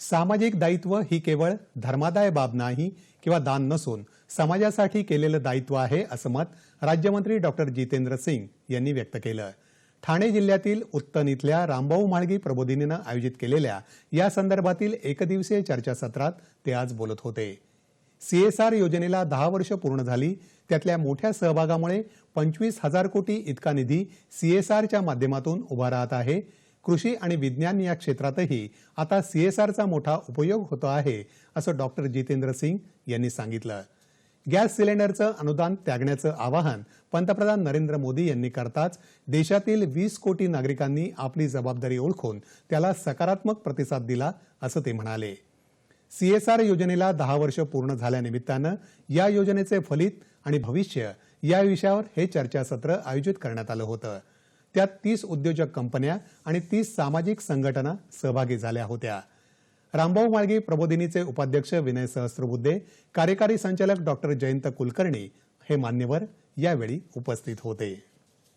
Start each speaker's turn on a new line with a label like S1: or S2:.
S1: सामाजिक दायित्व ही केवळ धर्मादाय बाब नाही किंवा दान नसून समाजासाठी केलेलं दायित्व आहे असं मत राज्यमंत्री डॉक्टर जितेंद्र सिंग यांनी व्यक्त केलं. ठाणे जिल्ह्यातील उत्तन इथल्या रामभाऊ माळगी प्रबोधिनीनं आयोजित केलेल्या या संदर्भातील एकदिवसीय चर्चासत्रात ते आज बोलत होते. सीएसआर योजनेला दहा वर्ष पूर्ण झाली. त्यातल्या मोठ्या सहभागामुळे पंचवीस हजार कोटी इतका निधी सीएसआरच्या माध्यमातून उभा राहत आहे. कृषी आणि विज्ञान या क्षेत्रातही आता सीएसआरचा मोठा उपयोग होतो आहे असं डॉक्टर जितेंद्र सिंग यांनी सांगितलं. गॅस सिलेंडरचं अनुदान त्यागण्याचं आवाहन पंतप्रधान नरेंद्र मोदी यांनी करताच देशातील वीस कोटी नागरिकांनी आपली जबाबदारी ओळखून त्याला सकारात्मक प्रतिसाद दिला असं ते म्हणाले. सीएसआर योजनेला दहा वर्ष पूर्ण झाल्यानिमित्तानं या योजनेचे फलित आणि भविष्य या विषयावर हे चर्चासत्र आयोजित करण्यात आलं होतं. त्यात तीस उद्योजक कंपन्या आणि तीस सामाजिक संघटना सहभागी झाल्या होत्या. रामभाऊ माळगी प्रबोधिनीचे उपाध्यक्ष विनय सहस्त्रबुद्धे कार्यकारी संचालक डॉक्टर जयंत कुलकर्णी हे मान्यवर यावेळी उपस्थित होते.